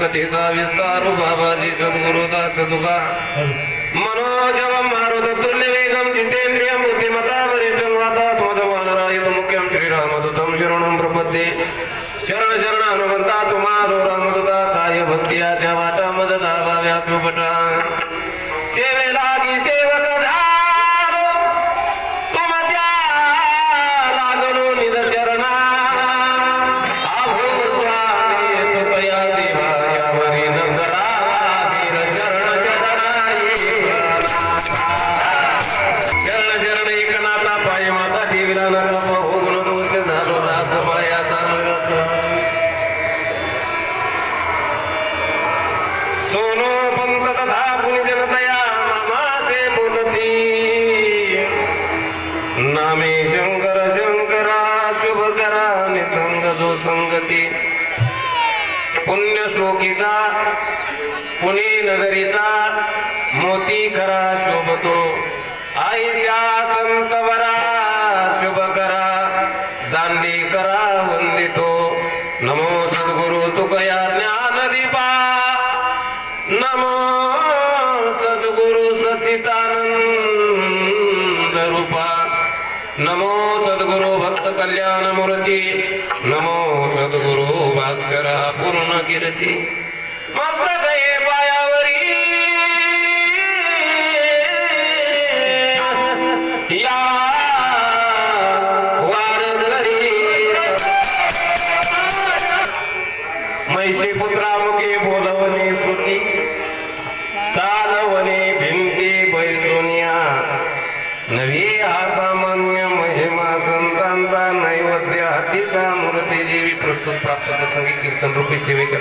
कथेचा विस्तार बाबाजी सद्गुरु दास तुका मनोजव मारुत तुल्य वेगम जितेंद्रियम बुद्धिमता वरिष्ठम वातात मजवानरायत मुख्यम श्रीरामदूतम शरणम प्रपद्ये शरण शरण हनुमंता तुम्हारो रामदूता काय भक्तियाच्या वाटा मज धावाव्या सुपटा सेवे लागी सेवक झा नामे शंकर शंकरा शुभ करा निसंग जो संगती पुण्य श्लोकीचा पुणे नगरीचा मोती खरा शोभतो. आईच्या संतवरा नमो सद्गुरु भक्त कल्याण मूर्ती. नमो सद्गुरु भास्कर पूर्ण कीर्ती. मस्तक हे पायावरी. या वारकरी मैशी हातीचा मूर्ती देवी प्रस्तुत प्राप्त प्रसंगी कीर्तन रूपी सेवे करते.